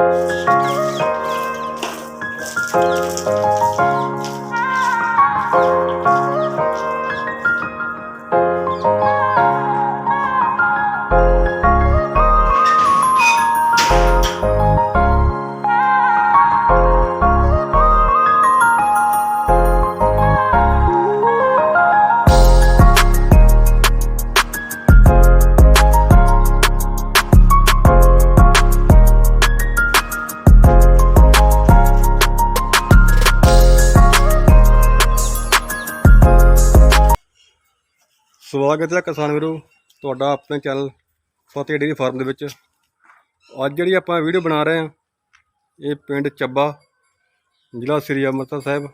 Thank you. ਸਵਾਗਤ ਹੈ ਕਿਸਾਨ ਵੀਰੋ, ਤੁਹਾਡਾ ਆਪਣੇ ਚੈਨਲ ਫਤਿਹ ਡੇਰੀ ਫਾਰਮ ਦੇ ਵਿੱਚ। ਅੱਜ ਜਿਹੜੀ ਆਪਾਂ ਵੀਡੀਓ ਬਣਾ ਰਹੇ ਹਾਂ, ਇਹ ਪਿੰਡ ਚੱਬਾ, ਜ਼ਿਲ੍ਹਾ ਸ੍ਰੀ ਅੰਮ੍ਰਿਤਸਰ ਸਾਹਿਬ।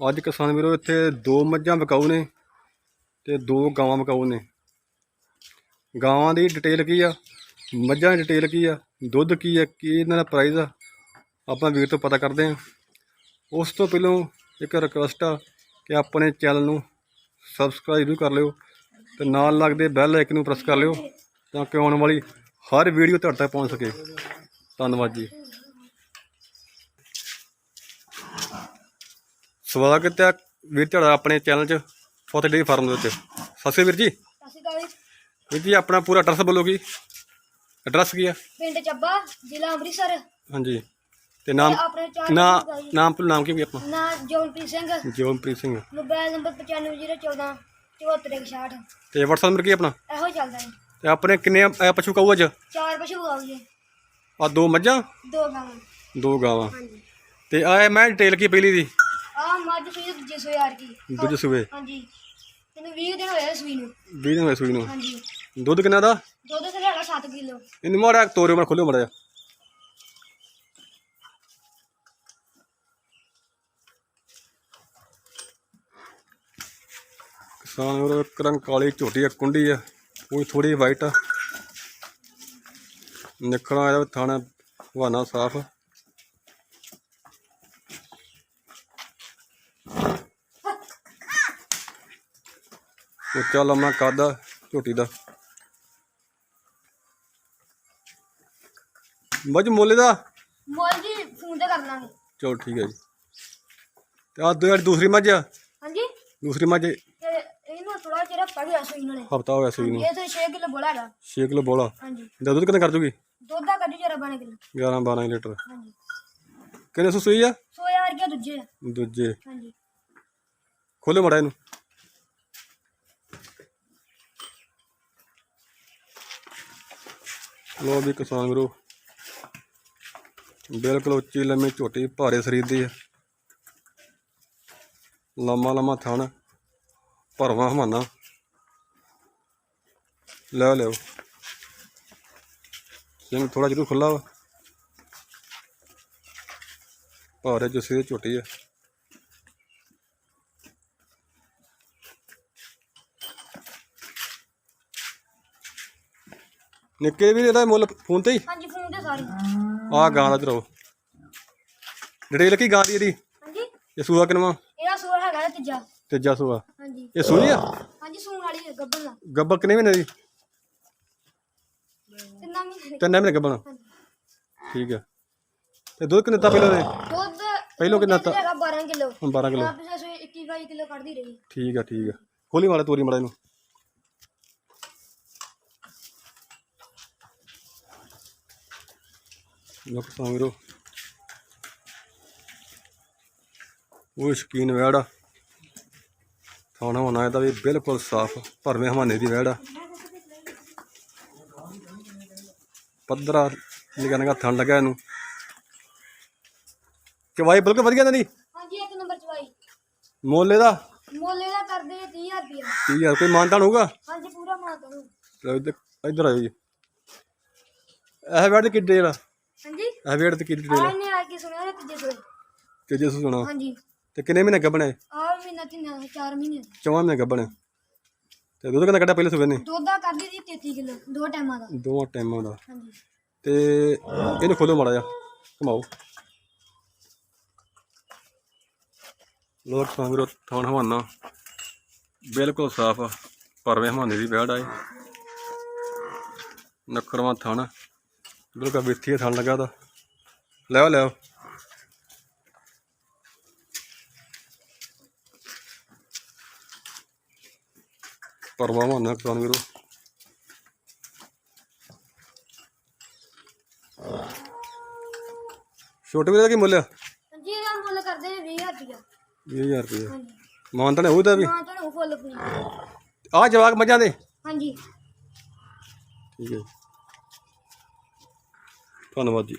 ਅੱਜ ਕਿਸਾਨ ਵੀਰੋ, ਇੱਥੇ ਦੋ ਮੱਝਾਂ ਵਿਕਾਊ ਨੇ ਤੇ ਦੋ ਗਾਵਾਂ ਵਿਕਾਊ ਨੇ। ਗਾਵਾਂ ਦੀ ਡਿਟੇਲ ਕੀ ਆ? ਮੱਝਾਂ ਦੀ ਡਿਟੇਲ ਕੀ ਆ? ਦੁੱਧ ਕੀ ਆ? ਕੀ ਇਹਨਾਂ ਦਾ ਪ੍ਰਾਈਸ ਆ? ਆਪਾਂ ਵੀਰ ਤੋਂ ਪਤਾ ਕਰਦੇ ਹਾਂ। ਉਸ ਤੋਂ ਪਹਿਲਾਂ ਇੱਕ ਰਿਕਵੈਸਟ ਆ ਕਿ ਆਪਣੇ ਚੈਨਲ ਨੂੰ ਸਬਸਕ੍ਰਾਈਬ ਵੀ ਕਰ ਲਿਓ ਤੇ ਨਾਲ ਲੱਗਦੇ ਬੈਲ ਆਈਕਨ ਨੂੰ ਪ੍ਰੈਸ ਕਰ ਲਿਓ ਤਾਂ ਕਿ ਆਉਣ ਵਾਲੀ ਹਰ ਵੀਡੀਓ ਤੁਹਾਡੇ ਤੱਕ ਪਹੁੰਚ ਸਕੇ। ਧੰਨਵਾਦ ਜੀ। ਸਵਾਗਤ ਹੈ ਵੀਰ ਤੁਹਾਡਾ ਆਪਣੇ ਚੈਨਲ 'ਚ ਫਤਿਹ ਡੇਰੀ ਫਾਰਮ ਦੇ ਵਿੱਚ। ਸਤਿ ਸ਼੍ਰੀ ਵੀਰ ਜੀ। ਵੀਰ ਜੀ ਆਪਣਾ ਪੂਰਾ ਐਡਰੈਸ ਬੋਲੋ ਕੀ ਐਡਰੈਸ ਕੀ ਆ ਪਿੰਡ ਚੱਬਾ ਜ਼ਿਲ੍ਹਾ ਅੰਮ੍ਰਿਤਸਰ। ਹਾਂਜੀ। ਤੇ ਨਾਮ ਆਪਣੇ ਚਾਰ ਨਾ ਨੰਬਰ ਜੀ। ਨਾਮ ਨਾਮ ਕੀ ਵੀ ਆਪਣਾ? ਨਾਂ ਜੋਨਪ੍ਰੀਤ ਸਿੰਘ। ਜੋਨਪ੍ਰੀਤ ਸਿੰਘ। ਮੋਬਾਈਲ ਨੰਬਰ 9514 7466 ਤੇ WhatsApp ਨੰਬਰ ਕੀ ਆਪਣਾ? ਇਹੋ ਚੱਲਦਾ ਹੈ ਤੇ ਆਪਣੇ ਕਿੰਨੇ ਅਹ, ਪਸ਼ੂ ਕਾਊ ਅੱਜ? ਚਾਰ ਪਸ਼ੂ ਆਉਗੇ ਆ ਦੋ ਮੱਝਾਂ? ਦੋ ਗਾਵਾਂ। ਦੋ ਗਾਵਾਂ। ਹਾਂਜੀ। ਤੇ ਆ ਮੈਂ ਡਿਟੇਲ ਕੀ ਪਹਿਲੀ ਦੀ? ਆ ਮੱਝ ਸੂਈ ਤੇ ਦੂਜੇ ਸੂਏ ਯਾਰ ਕੀ। ਦੂਜੇ ਸੂਏ। ਹਾਂਜੀ। ਤੈਨੂੰ 20 ਦਿਨ ਹੋਏ ਆ ਸੂਈ ਨੂੰ। 20 ਦਿਨ ਹੋਏ ਸੂਈ ਨੂੰ। ਹਾਂਜੀ। ਦੁੱਧ ਕਿੰਨਾ ਦਾ? ਦੁੱਧ ਤੇ ਹੈਗਾ 7 ਕਿਲੋ। ਇਹਨੂੰ ਮਾੜਾ ਤੋਰਿਓ ਮੈਂ ਖੋਲਿਓ ਮਾੜਾ ਜਿਹਾ। ਕਿਸਾਨ ਉਹ ਇੱਕ ਰੰਗ ਕਾਲੀ ਝੋਟੀ ਆ ਕੁੰਡੀ ਆ। ਉਹ ਥੋੜੀ ਵਾਈਟ ਆ। ਨਿਖਣਾ ਇਹਦਾ ਥਾਣਾ ਹਵਾਨਾ ਸਾਫ਼ ਉੱਚਾ ਲੰਮਾ ਕੱਦ ਆ ਝੋਟੀ ਦਾ। ਮੱਝ ਮੁੱਲ ਦਾ ਮੁੱਲ ਜੀ ਫੋਨ ਤੇ ਕਰ ਲਾਂਗੇ। ਚਲੋ ਠੀਕ ਹੈ ਜੀ। ਤੇ ਆ ਦੂਸਰੀ ਮੱਝ ਆ? ਹਾਂਜੀ। ਦੂਸਰੀ ਮੱਝ ਤੇ ਥੋੜਾ ਚਿਰ ਪੜ ਗਿਆ ਸੂਈ ਨਾਲੇ ਹਫਤਾ ਹੋਇਆ ਸੂਈ ਨੂੰ ਇਹ ਤੇ 6 ਕਿਲੋ ਬੋਲਾ ਹੈਗਾ। 6 ਕਿਲੋ ਬੋਲਾ? ਹਾਂਜੀ। ਦਾ ਦੁੱਧ ਕਿੰਨਾ ਕਰ ਜੂਗੀ? ਦੁੱਧ ਦਾ ਕੱਢੀ ਜਰਾ ਬਣੇ ਕਿਲੋ। 11 12 ਲੀਟਰ। ਹਾਂਜੀ। ਕਿੰਨੇ ਸੌ ਸੂਈ ਆ? ਸੋ ਯਾਰ ਕੀ ਦੂਜੇ ਆ। ਦੂਜੇ। ਹਾਂਜੀ। ਖੋਲੇ ਮੜਾ ਇਹਨੂੰ। ਲੋ ਵੀ ਕਿਸਾਨ ਵੀਰੋ ਬਿਲਕੁਲ ਉੱਚੀ ਲੰਮੀ ਝੋਟੀ ਭਾਰੇ ਸਰੀਰ ਦੀ ਆ। ਲੰਮਾ ਲੰਮਾ ਥਣ। ਭਰਵਾਂ ਹਮਾਨਾ। ਲੈ ਲਿਓ। ਸਿੰਘ ਥੋੜਾ ਜਿਹਨੂੰ ਖੁੱਲਾ ਵਾ। ਭਾਰੇ ਜੁੱਸੇ ਦੀ ਝੋਟੀ ਆ ਨਿੱਕੇ ਵੀ ਇਹਦਾ ਮੁੱਲ ਫੋਨ ਤੇ ਹੀ? ਹਾਂਜੀ ਫੋਨ ਤੇ ਸਾਰੀ। ਆ ਗਾਂ ਦਾ ਚਲੋ ਡਿਟੇਲ ਕੀ ਗਾਂ ਦੀ ਇਹਦੀ? ਹਾਂਜੀ। ਇਹ ਸੂਆ ਕਿਨਵਾ ਇਹਦਾ ਸੂਰ ਹੈਗਾ ਤੀਜਾ। ਤੀਜਾ ਸੂਆ। ਇਹ ਸੂਈ ਆ? ਹਾਂਜੀ ਸੂਣ ਵਾਲੀ ਹੈ ਗੱਬਣ ਦਾ ਗੱਬਰ ਕਿੰਨੇ ਮਹੀਨੇ ਦੀ? ਤਿੰਨਾਂ ਮਹੀਨੇ ਤਿੰਨ ਮਹੀਨੇ ਗੱਬਣ? ਹਾਂਜੀ। ਠੀਕ ਆ। ਤੇ ਦੁੱਧ ਕਿੰਨੇ ਦਿੱਤਾ ਪਹਿਲਾਂ ਦੇ? ਦੁੱਧ ਪਹਿਲੋਂ ਕਿੰਨਾ ਹੈਗਾ 12 ਕਿਲੋ। ਹੁਣ 12 ਕਿਲੋ। ਆਪ ਸੂਏ 21 22 ਕਿਲੋ ਕੱਢਦੀ ਰਹੀ। ਠੀਕ ਆ ਠੀਕ ਆ। ਖੋਲੀ ਵਾਲਾ ਤੋਰੀ ਮੜਾ ਇਹਨੂੰ। ਲੋਕ ਸਾਂਗਰੋ ਉਹ ਸ਼ਕੀਨ ਵੈੜਾ ਥਾਣਾ ਹੋਣਾ ਇਹਦਾ ਵੀ ਬਿਲਕੁਲ ਸਾਫ਼ ਭਰਵੇਂ ਹਵਾਨੇ ਦੀ ਵੈੜਾ ਪੱਧਰਾ ਨਿਕਾ ਨਿਕਾ ਥਣ ਲੱਗਾ ਇਹਨੂੰ। ਚਵਾਈ ਬਿਲਕੁਲ ਵਧੀਆ ਦੀ ਹਾਂਜੀ ਇੱਕ ਨੰਬਰ ਚਵਾਈ। ਮੁੱਲ ਇਹਦਾ ਮੁੱਲ ਇਹਦਾ ਕਰਦੇ 30000 ਰੁਪਇਆ 30000 ਕੋਈ ਮਾਨਤਾਨ ਹੋਊਗਾ? ਹਾਂਜੀ ਪੂਰਾ ਮਾਂ ਤੁਹਾਨੂੰ ਲਓ ਇੱਧਰ ਆਇਓ ਜੀ। ਇਹ ਵੈਟ ਕੀ ਡਿਟੇਲ ਆ ਹਾਂਜੀ? ਇਹ ਵੈਟ ਤੇ ਕੀ ਡਿਟੇਲ ਆ ਆ ਕੇ ਸੁਣਿਆ ਤੇ। ਤੀਜੇ ਸੂਏ ਤੇ ਜੇ ਸੁਣਾ ਹਾਂਜੀ। ਤੇ ਕਿੰਨੇ ਮਹੀਨੇ ਗੱਬਣੇ? ਆ ਮਹੀਨਾ ਤਿੰਨ 4 ਮਹੀਨੇ। ਚੌਵਾਂ ਮਹੀਨੇ ਗੱਬਣੇ। ਤੇ ਦੁੱਧ ਕਿੰਨਾ ਕੱਢਿਆ ਪਹਿਲੇ ਸਵੇਰ ਨੇ? ਦੁੱਧ ਦਾ ਕਰਦੀ ਸੀ 33 ਕਿਲੋ ਦੋ ਟਾਈਮਾਂ ਦਾ। ਦੋਵਾਂ ਟਾਈਮਾਂ ਦਾ। ਹਾਂਜੀ। ਤੇ ਇਹਨੂੰ ਖੋਲੋ ਮਾੜਾ ਜਿਹਾ ਘਮਾਓ। ਲੋਕ ਸੰਗਰੋ ਥਾਣ ਹਵਾਨਾ। ਬਿਲਕੁਲ ਸਾਫ਼ ਆ ਪਰਵੇਂ ਹਵਾਨੇ ਦੀ ਬੈੜ ਆਏ। ਨਖਰਵਾਂ ਥਣ। ਬਿਲਕੁਲ ਵਿੱਥੀ ਥਣ ਲੱਗਾ ਦਾ ਲੈ ਆਓ ਲੈ ਆਓ। ਪਰਵਾਹ ਮੰਨਾ ਕਿਸਾਨ ਵੀਰੋ ਛੋਟੇ ਵੀਰੇ ਦਾ ਕੀ ਮੁੱਲ ਆ ਹਾਂਜੀ ਇਹਦਾ ਮੁੱਲ ਕਰਦੇ ਨੇ 20000 ਰੁਪਇਆ 20000 ਰੁਪਏ ਹਾਂਜੀ। ਮਾਨ ਤਾਂ ਉਹਦਾ ਵੀ? ਮਾਂ ਤੁਹਾਨੂੰ ਫੁੱਲ ਪਣੀ ਆ ਜਵਾਕ ਮੱਝਾਂ ਦੇ। ਹਾਂਜੀ। ਠੀਕ ਹੈ। ਜੀ। ਧੰਨਵਾਦ ਜੀ।